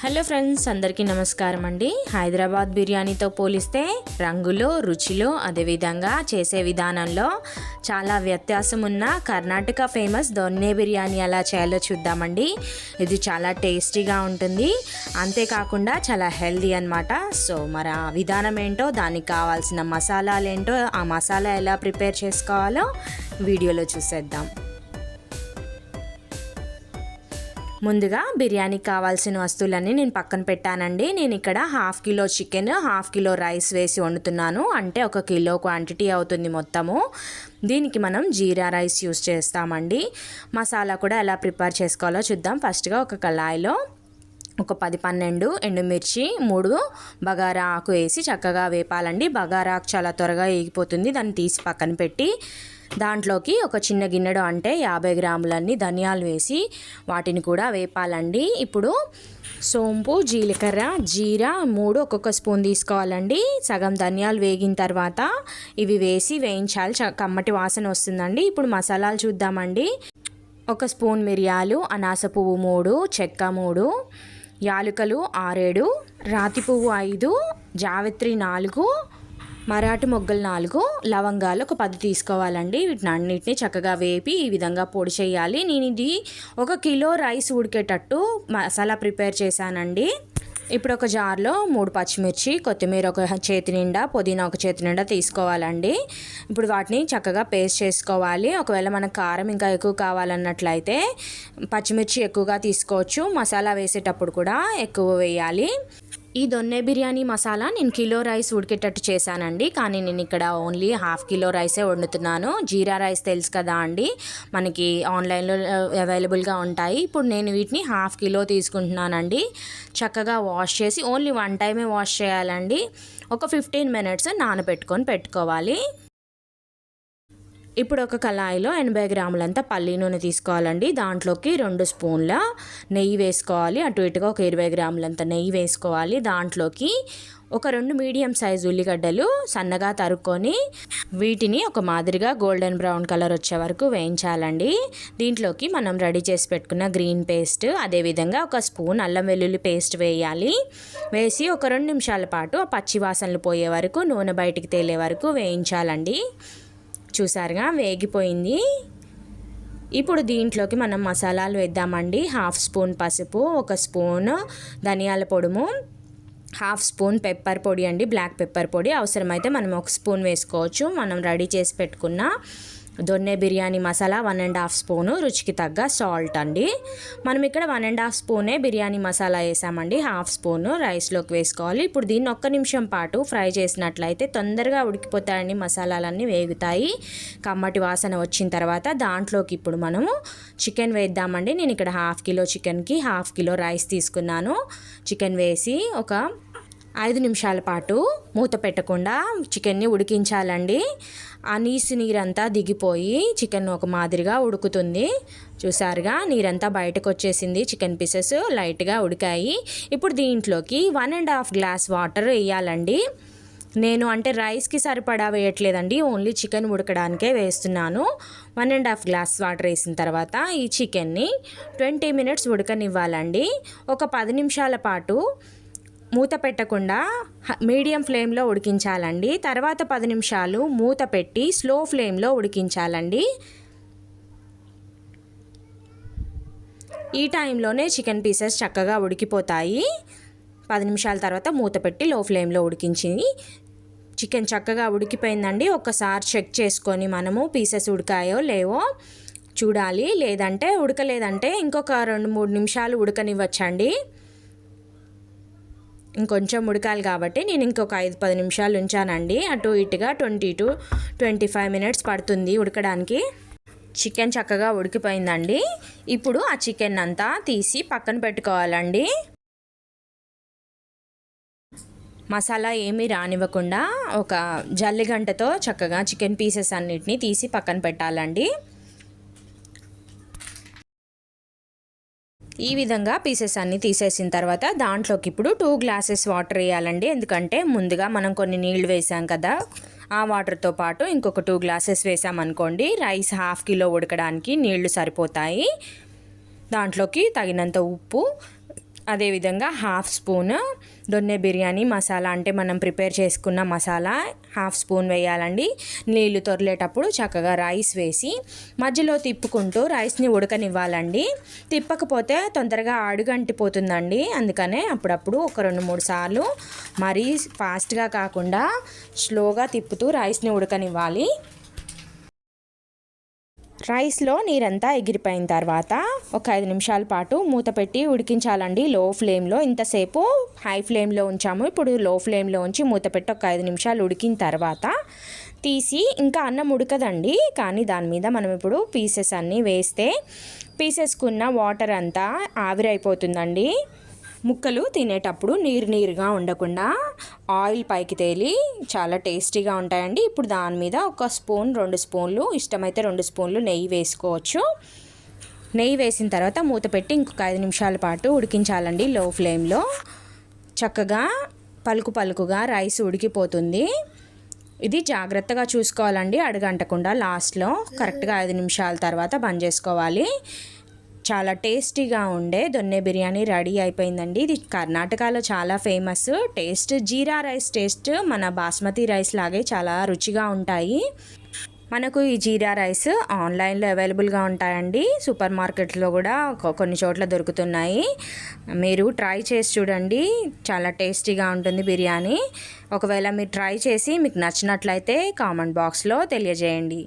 Hello friends అందరికీ నమస్కారం అండి. హైదరాబాద్ బిర్యానీతో పోలిస్తే రంగులో రుచిలో అదేవిధంగా చేసే విధానంలో చాలా వ్యత్యాసం ఉన్న కర్ణాటక ఫేమస్ దొన్నే బిర్యానీ ఎలా చేయాలో చూద్దామండి. ఇది చాలా టేస్టీగా ఉంటుంది. అంతేకాకుండా చాలా హెల్దీ అనమాట సో మరి ఆ విధానం ఏంటో దానికి కావాల్సిన మసాలాలు ఏంటో ఆ మసాలా ఎలా ప్రిపేర్ చేసుకోవాలో వీడియోలో చూసేద్దాం. ముందుగా బిర్యానీకి కావాల్సిన వస్తువులన్నీ నేను పక్కన పెట్టానండి. నేను ఇక్కడ half kilo chicken half kilo rice వేసి వండుతున్నాను. అంటే ఒక కిలో క్వాంటిటీ అవుతుంది మొత్తము. దీనికి మనం జీరా రైస్ యూస్ చేస్తామండి. మసాలా కూడా ఎలా ప్రిపేర్ చేసుకోవాలో చూద్దాం. ఫస్ట్గా ఒక కళాయిలో ఒక పది పన్నెండు ఎండుమిర్చి మూడు బగారా ఆకు వేసి చక్కగా వేపాలండి. బగారా ఆకు చాలా త్వరగా వేగిపోతుంది. దాన్ని తీసి పక్కన పెట్టి దాంట్లోకి ఒక చిన్న గిన్నెడు అంటే యాభై గ్రాములన్నీ ధనియాలు వేసి వాటిని కూడా వేపాలండి. ఇప్పుడు సోంపు జీలకర్ర జీరా మూడు ఒక్కొక్క స్పూన్ తీసుకోవాలండి. సగం ధనియాలు వేగిన తర్వాత ఇవి వేసి వేయించాలి. కమ్మటి వాసన వస్తుందండి. ఇప్పుడు మసాలాలు చూద్దామండి. ఒక స్పూన్ మిరియాలు అనాస పువ్వు మూడు చెక్క మూడు యాలుకలు ఆరేడు రాతి పువ్వు ఐదు జావిత్రి నాలుగు మరాఠీ మొగ్గలు నాలుగు లవంగాలు ఒక పది తీసుకోవాలండి. వీటిని అన్నిటిని చక్కగా వేపి ఈ విధంగా పొడి చేయాలి. నేను ఇది ఒక కిలో రైస్ ఉడికేటట్టు మసాలా ప్రిపేర్ చేశానండి. ఇప్పుడు ఒక జార్లో మూడు పచ్చిమిర్చి కొత్తిమీర ఒక చేతి నిండా పుదీనా ఒక చేతి నిండా తీసుకోవాలండి. ఇప్పుడు వాటిని చక్కగా పేస్ట్ చేసుకోవాలి. ఒకవేళ మనకు కారం ఇంకా ఎక్కువ కావాలన్నట్లయితే పచ్చిమిర్చి ఎక్కువగా తీసుకోవచ్చు. మసాలా వేసేటప్పుడు కూడా ఎక్కువ వేయాలి. ఈ దొన్నె బిర్యానీ మసాలా నేను కిలో రైస్ ఉడికేటట్టు చేశానండి. కానీ నేను ఇక్కడ ఓన్లీ హాఫ్ కిలో రైసే వండుతున్నాను. జీరా రైస్ తెలుసు కదా అండి. మనకి ఆన్లైన్లో అవైలబుల్గా ఉంటాయి. ఇప్పుడు నేను వీటిని హాఫ్ కిలో తీసుకుంటున్నానండి. చక్కగా వాష్ చేసి ఓన్లీ వన్ టైమే వాష్ చేయాలండి. ఒక ఫిఫ్టీన్ మినిట్స్ నానబెట్టుకొని పెట్టుకోవాలి. ఇప్పుడు ఒక కళాయిలో ఎనభై గ్రాములంతా పల్లి నూనె తీసుకోవాలండి. దాంట్లోకి రెండు స్పూన్ల నెయ్యి వేసుకోవాలి. అటు ఇటుగా ఒక ఇరవై గ్రాములంత నెయ్యి వేసుకోవాలి. దాంట్లోకి ఒక రెండు మీడియం సైజ్ ఉల్లిగడ్డలు సన్నగా తరుక్కొని వీటిని ఒక మాదిరిగా గోల్డెన్ బ్రౌన్ కలర్ వచ్చే వరకు వేయించాలండి. దీంట్లోకి మనం రెడీ చేసి పెట్టుకున్న గ్రీన్ పేస్ట్ అదేవిధంగా ఒక స్పూన్ అల్లం వెల్లుల్లి పేస్ట్ వేయాలి. వేసి ఒక రెండు నిమిషాల పాటు ఆ పచ్చి వాసనలు పోయే వరకు నూనె బయటికి తేలే వరకు వేయించాలండి. చూసారుగా వేగిపోయింది. ఇప్పుడు దీంట్లోకి మనం మసాలాలు వేద్దామండి. హాఫ్ స్పూన్ పసుపు ఒక స్పూన్ ధనియాల పొడుము హాఫ్ స్పూన్ పెప్పర్ పొడి అండి బ్లాక్ పెప్పర్ పొడి. అవసరమైతే మనం ఒక స్పూన్ వేసుకోవచ్చు. మనం రెడీ చేసి పెట్టుకున్న Donne biryani masala one and half spoon రుచికి తగ్గ సాల్ట్ అండి. మనం ఇక్కడ వన్ అండ్ హాఫ్ స్పూనే బిర్యానీ మసాలా వేసామండి. హాఫ్ స్పూను రైస్లోకి వేసుకోవాలి. ఇప్పుడు దీన్ని ఒక్క నిమిషం పాటు ఫ్రై చేసినట్లయితే తొందరగా ఉడికిపోతాయండి మసాలాలన్నీ వేగుతాయి. కమ్మటి వాసన వచ్చిన తర్వాత దాంట్లోకి ఇప్పుడు మనము చికెన్ వేద్దామండి. నేను ఇక్కడ హాఫ్ కిలో చికెన్కి హాఫ్ కిలో రైస్ తీసుకున్నాను. చికెన్ వేసి ఒక ఐదు నిమిషాల పాటు మూత పెట్టకుండా చికెన్ని ఉడికించాలండి. ఆ నీసు నీరంతా దిగిపోయి చికెన్ ఒక మాదిరిగా ఉడుకుతుంది. చూసారుగా నీరంతా బయటకు వచ్చేసింది చికెన్ పీసెస్ లైట్గా ఉడికాయి. ఇప్పుడు దీంట్లోకి one and half glass water వేయాలండి. నేను అంటే రైస్కి సరిపడా వేయట్లేదండి. ఓన్లీ చికెన్ ఉడకడానికే వేస్తున్నాను. One and half glass water వేసిన తర్వాత ఈ చికెన్ని ట్వంటీ మినిట్స్ ఉడకనివ్వాలండి. ఒక పది నిమిషాల పాటు మూత పెట్టకుండా మీడియం ఫ్లేమ్లో ఉడికించాలండి. తర్వాత పది నిమిషాలు మూత పెట్టి స్లో ఫ్లేమ్లో ఉడికించాలండి. ఈ టైంలోనే చికెన్ పీసెస్ చక్కగా ఉడికిపోతాయి. పది నిమిషాల తర్వాత మూత పెట్టి లో ఫ్లేమ్లో ఉడికించి చికెన్ చక్కగా ఉడికిపోయిందండి. ఒకసారి చెక్ చేసుకొని మనము పీసెస్ ఉడికాయో లేవో చూడాలి. లేదంటే ఉడకలేదంటే ఇంకొక రెండు మూడు నిమిషాలు ఉడకనివ్వచ్చండి. ఇంకొంచెం ఉడకాలి కాబట్టి నేను ఇంకొక ఐదు పది నిమిషాలు ఉంచానండి. అటు ఇటుగా twenty two twenty five minutes పడుతుంది ఉడకడానికి. చికెన్ చక్కగా ఉడికిపోయిందండి. ఇప్పుడు ఆ చికెన్ అంతా తీసి పక్కన పెట్టుకోవాలండి. మసాలా ఏమీ రానివ్వకుండా ఒక జల్లిగంటతో చక్కగా చికెన్ పీసెస్ అన్నిటిని తీసి పక్కన పెట్టాలండి. ఈ విధంగా పీసెస్ అన్నీ తీసేసిన తర్వాత దాంట్లోకి ఇప్పుడు టూ గ్లాసెస్ వాటర్ వేయాలండి. ఎందుకంటే ముందుగా మనం కొన్ని నీళ్ళు వేసాం కదా ఆ వాటర్తో పాటు ఇంకొక టూ గ్లాసెస్ వేసామనుకోండి రైస్ హాఫ్ కిలో ఉడకడానికి నీళ్ళు సరిపోతాయి. దాంట్లోకి తగినంత ఉప్పు అదేవిధంగా హాఫ్ స్పూన్ దొన్నె బిర్యానీ మసాలా అంటే మనం ప్రిపేర్ చేసుకున్న మసాలా హాఫ్ స్పూన్ వేయాలండి. నీళ్ళు తొరలేటప్పుడు చక్కగా రైస్ వేసి మధ్యలో తిప్పుకుంటూ రైస్ని ఉడకనివ్వాలండి. తిప్పకపోతే తొందరగా అడుగంటిపోతుందండి. అందుకనే అప్పుడప్పుడు ఒక రెండు మూడు సార్లు మరీ ఫాస్ట్గా కాకుండా స్లోగా తిప్పుతూ రైస్ని ఉడకనివ్వాలి. రైస్లో నీరంతా ఎగిరిపోయిన తర్వాత ఒక ఐదు నిమిషాల పాటు మూత పెట్టి ఉడికించాలండి. లో ఫ్లేమ్లో ఇంతసేపు హై ఫ్లేమ్లో ఉంచాము. ఇప్పుడు లో ఫ్లేమ్లో ఉంచి మూత పెట్టి ఒక ఐదు నిమిషాలు ఉడికిన తర్వాత తీసి ఇంకా అన్నం ఉడకదండి. కానీ దాని మీద మనం ఇప్పుడు పీసెస్ అన్నీ వేస్తే పీసెస్కున్న వాటర్ అంతా ఆవిరైపోతుందండి. ముక్కలు తినేటప్పుడు నీరు నీరుగా ఉండకుండా ఆయిల్ పైకి తేలి చాలా టేస్టీగా ఉంటాయండి. ఇప్పుడు దాని మీద ఒక స్పూన్ రెండు స్పూన్లు ఇష్టమైతే రెండు స్పూన్లు నెయ్యి వేసుకోవచ్చు. నెయ్యి వేసిన తర్వాత మూత పెట్టి ఇంకొక ఐదు నిమిషాల పాటు ఉడికించాలండి లో ఫ్లేమ్లో. చక్కగా పలుకు పలుకుగా రైస్ ఉడికిపోతుంది. ఇది జాగ్రత్తగా చూసుకోవాలండి అడగంటకుండా లాస్ట్లో. కరెక్ట్గా ఐదు నిమిషాల తర్వాత బంద్ చేసుకోవాలి. చాలా టేస్టీగా ఉండే దొన్నె బిర్యానీ రెడీ అయిపోయిందండి. ఇది కర్ణాటకలో చాలా famous. Taste jeera rice taste మన బాస్మతి రైస్ లాగే చాలా రుచిగా ఉంటాయి. మనకు ఈ జీరా రైస్ ఆన్లైన్లో అవైలబుల్గా ఉంటాయండి. సూపర్ మార్కెట్లో కూడా కొన్ని చోట్ల దొరుకుతున్నాయి. మీరు ట్రై చేసి చూడండి. చాలా టేస్టీగా ఉంటుంది బిర్యానీ. ఒకవేళ మీరు ట్రై చేసి మీకు నచ్చినట్లయితే కామెంట్ బాక్స్లో తెలియజేయండి.